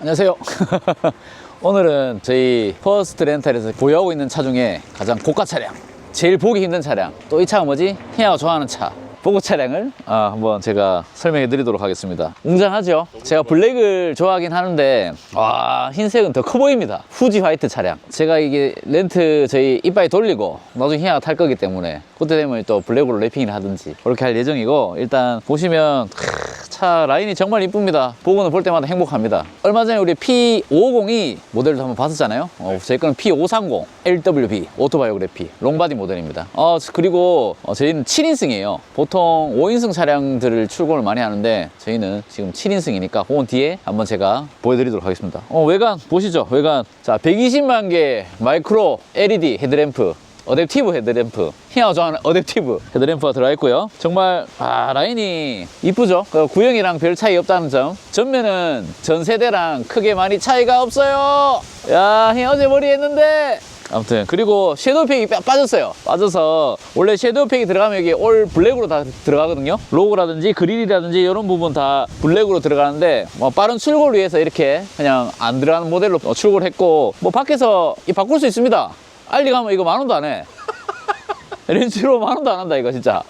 안녕하세요. 오늘은 저희 퍼스트 렌탈에서 보유하고 있는 차 중에 가장 고가 차량, 제일 보기 힘든 차량. 또 이 차가 뭐지? 희야가 좋아하는 차. 보고 차량을 아, 한번 제가 설명해 드리도록 하겠습니다. 웅장하죠? 제가 블랙을 좋아하긴 하는데, 와, 흰색은 더 커 보입니다. 후지 화이트 차량. 제가 이게 렌트 저희 이빨 돌리고, 나중에 희야가 탈 거기 때문에, 그때 되면 또 블랙으로 래핑을 하든지, 그렇게 할 예정이고, 일단 보시면, 차 라인이 정말 이쁩니다. 보고는 볼 때마다 행복합니다. 얼마 전에 우리 P550이 모델도 한번 봤었잖아요. 어, 제 거는 P530 LWB 오토바이오그래피 롱바디 모델입니다. 어, 그리고 어, 저희는 7인승이에요. 보통 5인승 차량들을 출고를 많이 하는데 저희는 지금 7인승이니까 그건 뒤에 한번 제가 보여드리도록 하겠습니다. 어, 외관 보시죠. 외관. 자, 120만 개 마이크로 LED 헤드램프 어댑티브 헤드램프. 희야가 좋아하는 어댑티브 헤드램프가 들어가 있고요. 정말 아 라인이 이쁘죠? 그 구형이랑 별 차이 없다는 점. 전면은 전 세대랑 크게 많이 차이가 없어요. 야 희야 어제 머리 했는데. 아무튼 그리고 섀도우팩이 빠- 빠졌어요. 빠져서 원래 섀도우팩이 들어가면 여기 올 블랙으로 다 들어가거든요. 로고라든지 그릴이라든지 이런 부분 다 블랙으로 들어가는데 뭐 빠른 출고를 위해서 이렇게 그냥 안 들어가는 모델로 어, 출고를 했고 뭐 밖에서 이 바꿀 수 있습니다 알리 가면 이거 만 원도 안 해. 렌즈로 만 원도 안 한다 이거 진짜.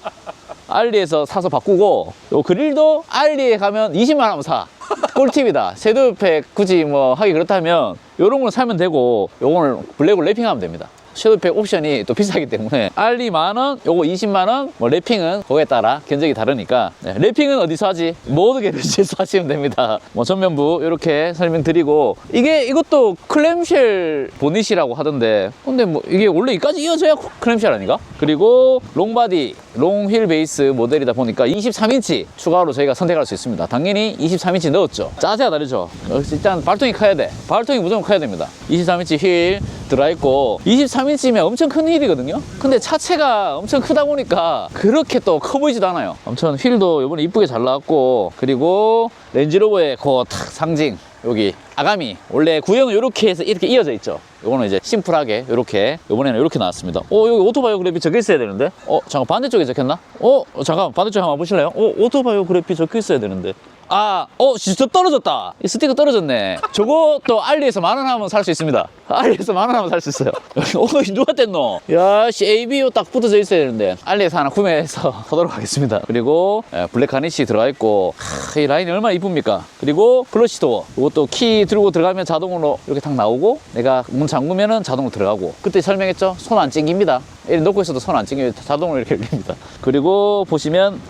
알리에서 사서 바꾸고 요 그릴도 알리에 가면 20만 원 사. 꿀팁이다. 섀도우팩 굳이 뭐 하기 그렇다면 요런 걸 사면 되고 요거는 블랙으로 랩핑하면 됩니다 섀도우팩 옵션이 또 비싸기 때문에 알리 만원 요거 20만원 뭐 랩핑은 그거에 따라 견적이 다르니까 네, 랩핑은 어디서 하지? 모두 게르지에서 하시면 됩니다. 뭐 전면부 이렇게 설명드리고 이게 이것도 클램쉘 보닛이라고 하던데 근데 뭐 이게 원래 이까지 이어져야 클램쉘 아닌가? 그리고 롱바디 롱휠 베이스 모델이다 보니까 23인치 추가로 저희가 선택할 수 있습니다. 당연히 23인치 넣었죠. 자세가 다르죠? 어, 일단 발통이 커야 돼. 발통이 무조건 커야 됩니다. 23인치 휠 들어있고 23인치면 엄청 큰 휠이거든요. 근데 차체가 엄청 크다 보니까 그렇게 또 커 보이지도 않아요. 아무튼 휠도 이번에 이쁘게 잘 나왔고 그리고 렌즈로버의 그 탁 상징 여기 아가미. 원래 구형은 이렇게 해서 이렇게 이어져 있죠. 요거는 이제 심플하게 이렇게 요번에는 이렇게 나왔습니다. 어 여기 오토바이오 그래피 적혀 있어야 되는데? 어 잠깐 반대쪽에 적혔나? 어 잠깐 반대쪽 한번 보실래요? 어 오토바이오 그래피 적혀 있어야 되는데 아, 어, 진짜 떨어졌다. 이 스티커 떨어졌네. 저거 또 알리에서 만 원 하면 살 수 있습니다. 알리에서 만 원 하면 살 수 있어요. 어, 누가 뗐노? 야, 씨, ABO 딱 붙어져 있어야 되는데. 알리에서 하나 구매해서 하도록 하겠습니다. 그리고 예, 블랙 가니시 들어가 있고, 하, 이 라인이 얼마나 이쁩니까? 그리고 플러시 도어. 이것도 키 들고 들어가면 자동으로 이렇게 탁 나오고, 내가 문 잠그면은 자동으로 들어가고. 그때 설명했죠? 손 안 찡깁니다. 이렇게 놓고 있어도 손 안 찡겨요. 자동으로 이렇게 열립니다. 그리고 보시면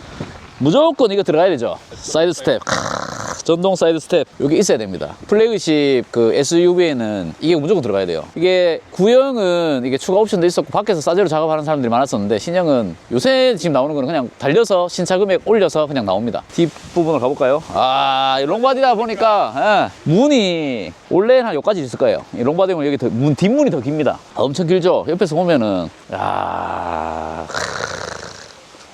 무조건 이거 들어가야 되죠. 사이드 스텝. 크으, 전동 사이드 스텝. 여기 있어야 됩니다. 플래그십 그 SUV에는 이게 무조건 들어가야 돼요. 이게 구형은 이게 추가 옵션도 있었고 밖에서 싸제로 작업하는 사람들이 많았었는데 신형은 요새 지금 나오는 거는 그냥 달려서 신차 금액 올려서 그냥 나옵니다. 뒷부분을 가볼까요? 아, 이 롱바디다 보니까 예, 문이 원래는 한 여기까지 있을 거예요. 이 롱바디면 여기 더, 문 뒷문이 더 깁니다. 엄청 길죠? 옆에서 보면은 야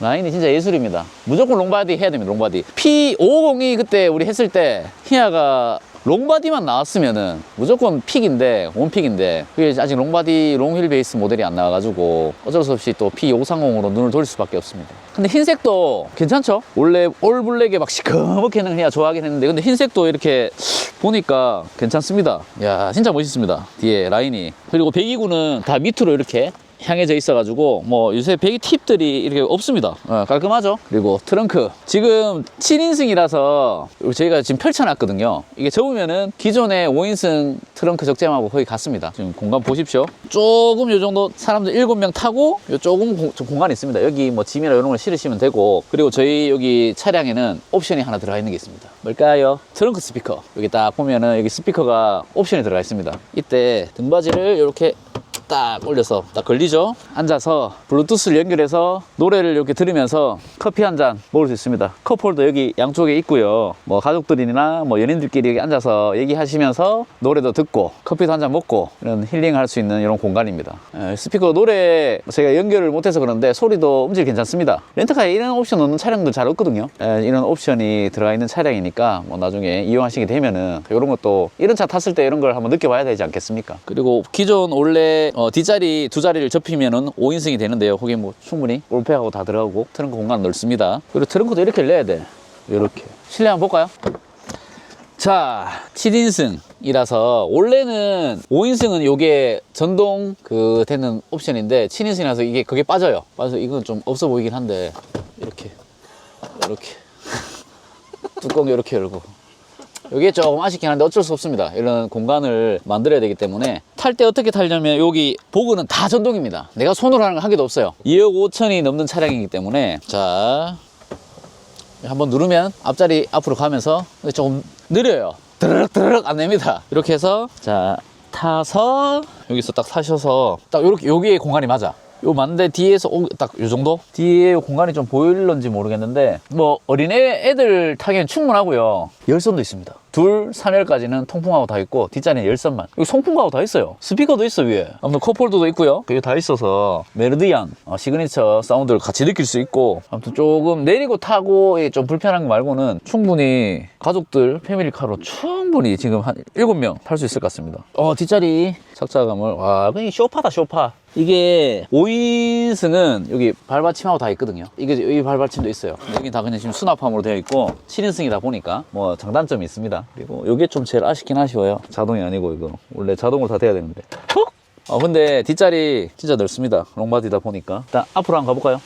라인이 진짜 예술입니다. 무조건 롱바디 해야 됩니다, 롱바디. P550이 그때 우리 했을 때, 히아가 롱바디만 나왔으면은 무조건 픽인데, 원픽인데, 그게 아직 롱바디, 롱휠 베이스 모델이 안 나와가지고 어쩔 수 없이 또 P530으로 눈을 돌릴 수밖에 없습니다. 근데 흰색도 괜찮죠? 원래 올블랙에 막 시커멓게는 그냥 좋아하긴 했는데, 근데 흰색도 이렇게 보니까 괜찮습니다. 야 진짜 멋있습니다. 뒤에 라인이. 그리고 배기구는 다 밑으로 이렇게 향해져 있어 가지고 뭐 요새 배기 팁들이 이렇게 없습니다. 어, 깔끔하죠. 그리고 트렁크 지금 7인승이라서 저희가 지금 펼쳐놨거든요. 이게 접으면은 기존의 5인승 트렁크 적재함하고 거의 같습니다. 지금 공간 보십시오. 조금 요 정도 사람들 7명 타고 요 조금 공, 좀 공간이 있습니다. 여기 뭐 짐이나 이런 걸 실으시면 되고 그리고 저희 여기 차량에는 옵션이 하나 들어가 있는 게 있습니다. 뭘까요? 트렁크 스피커. 여기 딱 보면은 여기 스피커가 옵션이 들어가 있습니다. 이때 등받이를 이렇게 딱 올려서 딱 걸리죠? 앉아서 블루투스를 연결해서 노래를 이렇게 들으면서 커피 한 잔 먹을 수 있습니다. 컵홀더 여기 양쪽에 있고요. 뭐 가족들이나 뭐 연인들끼리 여기 앉아서 얘기하시면서 노래도 듣고 커피도 한 잔 먹고 이런 힐링할 수 있는 이런 공간입니다. 에, 스피커 노래 제가 연결을 못해서 그런데 소리도 음질 괜찮습니다. 렌트카에 이런 옵션 없는 차량도 잘 없거든요. 에, 이런 옵션이 들어가 있는 차량이니까 뭐 나중에 이용하시게 되면은 이런 것도 이런 차 탔을 때 이런 걸 한번 느껴봐야 되지 않겠습니까 그리고 기존 원래 어, 뒷자리 두 자리를 접히면은 5인승이 되는데요. 거기 뭐 충분히 올팩하고 다 들어가고 트렁크 공간 넓습니다. 그리고 트렁크도 이렇게 내야 돼. 이렇게. 실내 한번 볼까요? 자, 7인승이라서 원래는 5인승은 요게 전동 그 되는 옵션인데 7인승이라서 이게 그게 빠져요. 빠져서 이건 좀 없어 보이긴 한데 이렇게 이렇게 뚜껑 이렇게 열고 이게 조금 아쉽긴 한데 어쩔 수 없습니다. 이런 공간을 만들어야 되기 때문에 탈 때 어떻게 타려면 여기 보그는 다 전동입니다. 내가 손으로 하는 거 한 개도 없어요. 2억 5천이 넘는 차량이기 때문에 자 한번 누르면 앞자리 앞으로 가면서 조금 느려요. 드르륵 드르륵 안 냅니다. 이렇게 해서 자 타서 여기서 딱 타셔서 딱 요렇게 여기에 공간이 맞아. 요 맞는데 뒤에서 딱 요 정도? 뒤에 공간이 좀 보일런지 모르겠는데 뭐 어린애 애들 타기엔 충분하고요. 열선도 있습니다. 둘, 3열까지는 통풍하고 다 있고 뒷자리는 열선만. 여기 송풍하고 다 있어요. 스피커도 있어 위에. 아무튼 컵홀더도 있고요. 여기 다 있어서 메르디안 어, 시그니처 사운드를 같이 느낄 수 있고 아무튼 조금 내리고 타고 좀 불편한 거 말고는 충분히 가족들 패밀리카로 충분히 지금 한 7명 탈 수 있을 것 같습니다. 어 뒷자리 착자감을 와 그냥 쇼파다 쇼파. 이게 5인승은 여기 발받침하고 다 있거든요. 이게 여기 발받침도 있어요. 여기 다 그냥 지금 수납함으로 되어 있고 7인승이다 보니까 뭐 장단점이 있습 니다. 그리고 이게 좀 제일 아쉽긴 아쉬워요. 자동이 아니고 이거 원래 자동으로 다 돼야 되는데. 톡! 어 근데 뒷자리 진짜 넓습니다. 롱바디다 보니까. 일단 앞으로 한번 가볼까요?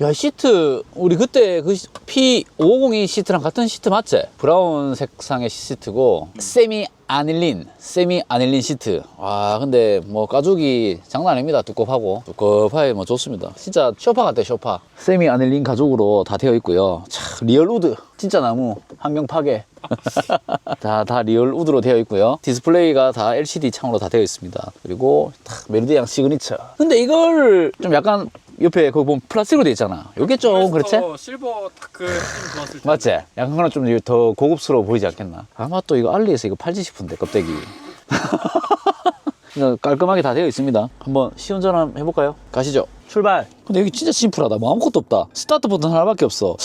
야, 이 시트, 우리 그때 그 P550이 시트랑 같은 시트 맞지? 브라운 색상의 시트고, 세미 아닐린, 세미 아닐린 시트. 와, 근데 뭐 가죽이 장난 아닙니다. 두껍하고. 두껍하게 뭐 좋습니다. 진짜 쇼파 같아, 쇼파. 세미 아닐린 가죽으로 다 되어 있고요. 차, 리얼 우드. 진짜 나무. 환경 파괴. 다, 다 리얼 우드로 되어 있고요. 디스플레이가 다 LCD 창으로 다 되어 있습니다. 그리고 딱 메르디앙 시그니처. 근데 이걸 좀 약간 옆에 거기 보면 플라스틱으로 돼 있잖아. 요게 좀 그렇지? 실버 다크 좀 좋았을. 맞지? 약간 그런 좀더 고급스러워 보이지 않겠나? 아마 또 이거 알리에서 이거 팔지 싶은데 껍데기. 깔끔하게 다 되어 있습니다. 한번 시운전 한번 해볼까요? 가시죠. 출발. 근데 여기 진짜 심플하다. 뭐 아무것도 없다. 스타트 버튼 하나밖에 없어.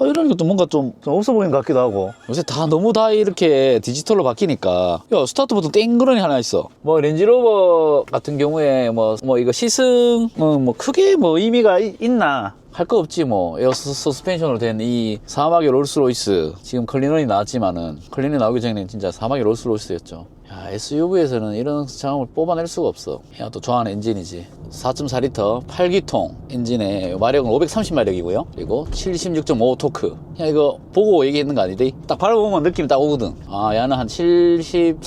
아, 이런 것도 뭔가 좀, 좀 없어 보이는 것 같기도 하고. 요새 다 너무 다 이렇게 디지털로 바뀌니까. 야, 스타트 버튼 땡그런이 하나 있어. 뭐 렌지로버 같은 경우에 뭐, 뭐 이거 시승, 뭐, 뭐 크게 뭐 의미가 이- 있나? 할거 없지 뭐 에어 서- 서스펜션으로 된 이 사막의 롤스로이스 지금 클리넌이 나왔지만은 클리넌이 나오기 전에는 진짜 사막의 롤스로이스였죠 야 SUV에서는 이런 장엄을 뽑아낼 수가 없어. 야 또 좋아하는 엔진이지. 4.4리터 8기통 엔진에 마력은 530마력이고요. 그리고 76.5 토크. 야 이거 보고 얘기했는 거 아니지? 딱 밟아보면 느낌이 딱 오거든. 아 얘는 한 70...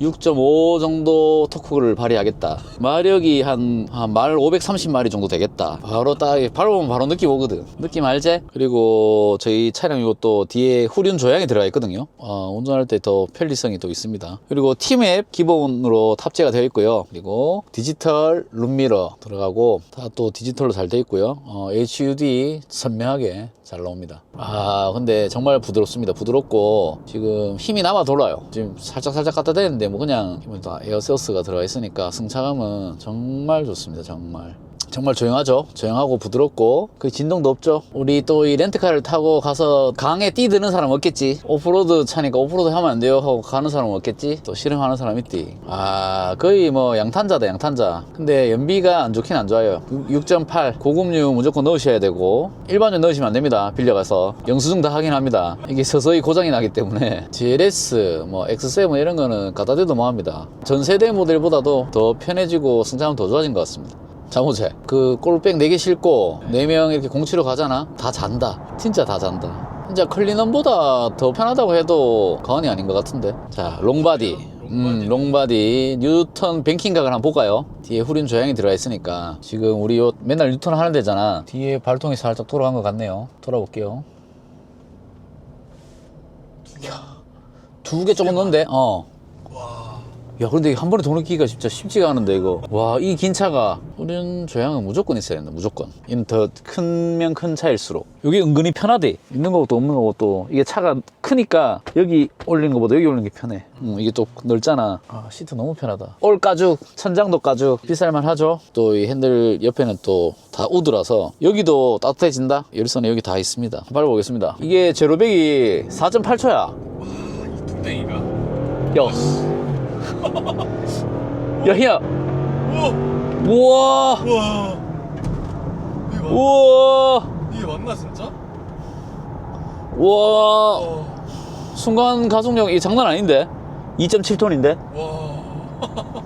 6.5 정도 토크를 발휘하겠다. 마력이 한, 한 말 530마리 정도 되겠다. 바로 딱, 밟아보면 바로 느낌 오거든. 느낌 알지? 그리고 저희 차량 이것도 뒤에 후륜 조향이 들어가 있거든요. 어, 운전할 때 더 편리성이 또 있습니다. 그리고 팀앱 기본으로 탑재가 되어 있고요. 그리고 디지털 룸미러 들어가고 다 또 디지털로 잘 되어 있고요. 어, HUD 선명하게 잘 나옵니다. 아, 근데 정말 부드럽습니다. 부드럽고 지금 힘이 남아 돌아요. 지금 살짝 살짝 갖다 대는데 뭐 그냥 다 에어세어스가 들어가 있으니까 승차감은 정말 좋습니다. 정말. 정말 조용하죠. 조용하고 부드럽고 그 진동도 없죠. 우리 또 이 렌트카를 타고 가서 강에 뛰드는 사람 없겠지. 오프로드 차니까 오프로드 하면 안 돼요 하고 가는 사람 없겠지. 또 실험하는 사람 있디. 아 거의 뭐 양탄자다 양탄자. 근데 연비가 안 좋긴 안 좋아요. 6.8 고급류 무조건 넣으셔야 되고 일반유 넣으시면 안 됩니다. 빌려가서 영수증 다 확인합니다. 이게 서서히 고장이 나기 때문에 GLS 뭐 X7 이런 거는 갖다 대도 뭐합니다. 전 세대 모델보다도 더 편해지고 승차감 더 좋아진 것 같습니다. 자모제 그 꼴백 4개 싣고 4명 이렇게 공치러 가잖아. 다 잔다. 진짜 다 잔다. 진짜 클리넌보다 더 편하다고 해도 과언이 아닌 것 같은데. 자 롱바디. 음 롱바디. 뉴턴 뱅킹각을 한번 볼까요? 뒤에 후륜 조향이 들어가 있으니까. 지금 우리 요 맨날 뉴턴 하는 데잖아. 뒤에 발통이 살짝 돌아간 것 같네요. 돌아볼게요. 두 개 조금 넣는데? 어 야, 근데 한 번에 돈을 끼기가 진짜 쉽지가 않은데, 이거. 와, 이 긴 차가, 우리는 조향은 무조건 있어야 된다, 무조건. 이는 더 크면 큰 차일수록. 이게 은근히 편하대. 있는 것도 없는 것도. 이게 차가 크니까 여기 올리는 것보다 여기 올리는 게 편해. 음, 이게 또 넓잖아. 아, 시트 너무 편하다. 올 가죽, 천장도 가죽. 비쌀만 하죠? 또 이 핸들 옆에는 또 다 우드라서 여기도 따뜻해진다? 열선에 여기 다 있습니다. 한번 밟아보겠습니다. 이게 제로백이 4.8초야. 이 뚝땡이가. 야. 야, 희야. 우와. 우와. 우와. 이게, 맞, 우와. 이게 맞나 진짜? 우와 어. 순간 가속력 이 장난 아닌데 2.7톤인데 와.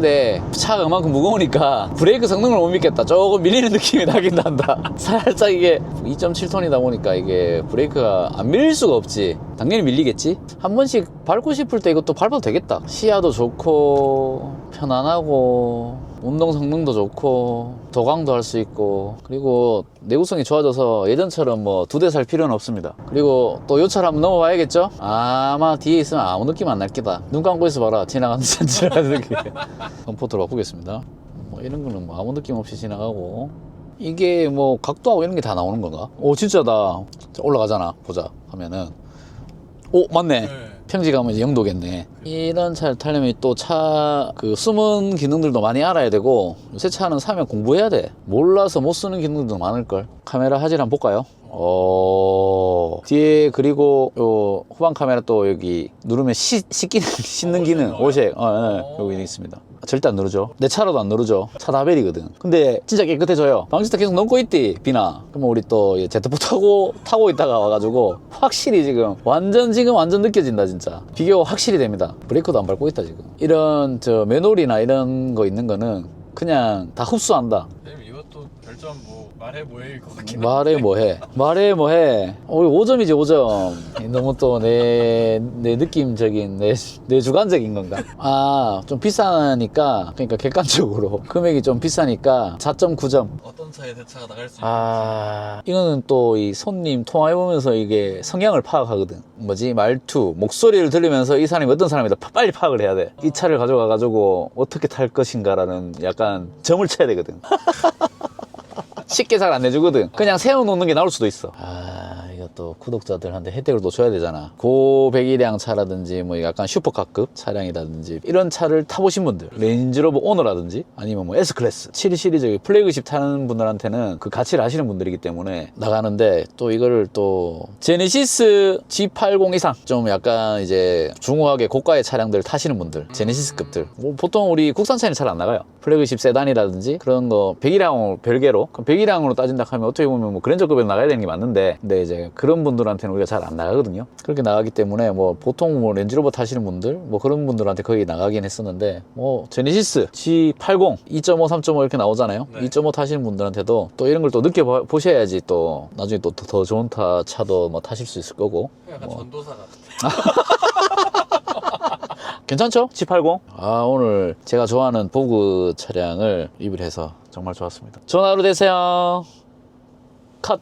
근데 차가 그만큼 무거우니까 브레이크 성능을 못 믿겠다. 조금 밀리는 느낌이 나긴 난다. 살짝 이게 2.7톤이다 보니까 이게 브레이크가 안 밀릴 수가 없지. 당연히 밀리겠지. 한 번씩 밟고 싶을 때 이것도 밟아도 되겠다. 시야도 좋고 편안하고 운동 성능도 좋고 도강도 할 수 있고 그리고 내구성이 좋아져서 예전처럼 뭐 두 대 살 필요는 없습니다. 그리고 또요 차를 한번 넘어봐야겠죠? 아마 뒤에 있으면 아무 느낌 안날 게다. 눈 감고 있어 봐라. 지나가는 차 지나가는 느낌. 컴포트로 바꾸겠습니다. 뭐 이런 거는 뭐 아무 느낌 없이 지나가고. 이게 뭐 각도하고 이런 게 다 나오는 건가? 오 진짜다. 자, 올라가잖아. 보자. 하면은. 오 맞네. 네. 평지 가면 이제 영도겠네. 이런 차를 타려면 또 차 그 숨은 기능들도 많이 알아야 되고 요새 차는 사면 공부해야 돼. 몰라서 못 쓰는 기능들도 많을 걸. 카메라 화질 한번 볼까요? 어 뒤에 그리고 요 후방 카메라 또 여기 누르면 시, 씻기는 씻는 기능 오색 어, 예, 여기 있습니다. 절대 안 누르죠. 내 차로도 안 누르죠. 차 다벨이거든. 근데 진짜 깨끗해져요. 방지턱 계속 넘고 있디, 비나. 그러면 우리 또 제트포 타고, 타고 있다가 와가지고 확실히 지금 완전 지금 완전 느껴진다, 진짜. 비교 확실히 됩니다. 브레이크도 안 밟고 있다, 지금. 이런 저 맨홀이나 이런 거 있는 거는 그냥 다 흡수한다. 별점 뭐 말해 뭐해일 것 같긴 말해 뭐해? 말해 뭐해? 어, 5점이지 5점. 너무 또 내 내 느낌적인 내, 내 주관적인 건가? 아 좀 비싸니까 그러니까 객관적으로 금액이 좀 비싸니까 4.9점 어떤 차에 내 차가 나갈 수 있는지. 아 이거는 또 이 손님 통화해보면서 이게 성향을 파악하거든. 뭐지? 말투 목소리를 들으면서 이 사람이 어떤 사람이다. 파- 빨리 파악을 해야 돼 이 차를 가져가 가지고 어떻게 탈 것인가라는 약간 점을 쳐야 되거든 쉽게 잘 안 내주거든. 그냥 세워놓는 게 나올 수도 있어. 아, 이것도 구독자들한테 혜택을 또 줘야 되잖아. 고 배기량 차라든지 뭐 약간 슈퍼카급 차량이라든지 이런 차를 타보신 분들, 레인지로버 오너라든지 아니면 뭐 S클래스, 7 시리즈 플래그십 타는 분들한테는 그 가치를 아시는 분들이기 때문에 나가는데 또 이거를 또 제네시스 G80 이상 좀 약간 이제 중후하게 고가의 차량들 타시는 분들, 제네시스급들. 뭐 보통 우리 국산차는 잘 안 나가요. 플래그십 세단이라든지 그런 거 배기량으로 별개로 그럼 배기량으로 따진다 하면 어떻게 보면 뭐 그랜저급에 나가야 되는 게 맞는데 근데 이제 그런 분들한테는 우리가 잘 안 나가거든요 그렇게 나가기 때문에 뭐 보통 뭐 렌즈로버 타시는 분들 뭐 그런 분들한테 거의 나가긴 했었는데 뭐 제네시스 G80 2.5 3.5 이렇게 나오잖아요 네. 2.5 타시는 분들한테도 또 이런 걸 또 느껴 보셔야지 또 나중에 또 더 좋은 타 차도 뭐 타실 수 있을 거고 약간 뭐. 전도사 같아 괜찮죠? G80? 아, 오늘 제가 좋아하는 보그 차량을 리뷰를 해서 정말 좋았습니다. 좋은 하루 되세요. 컷.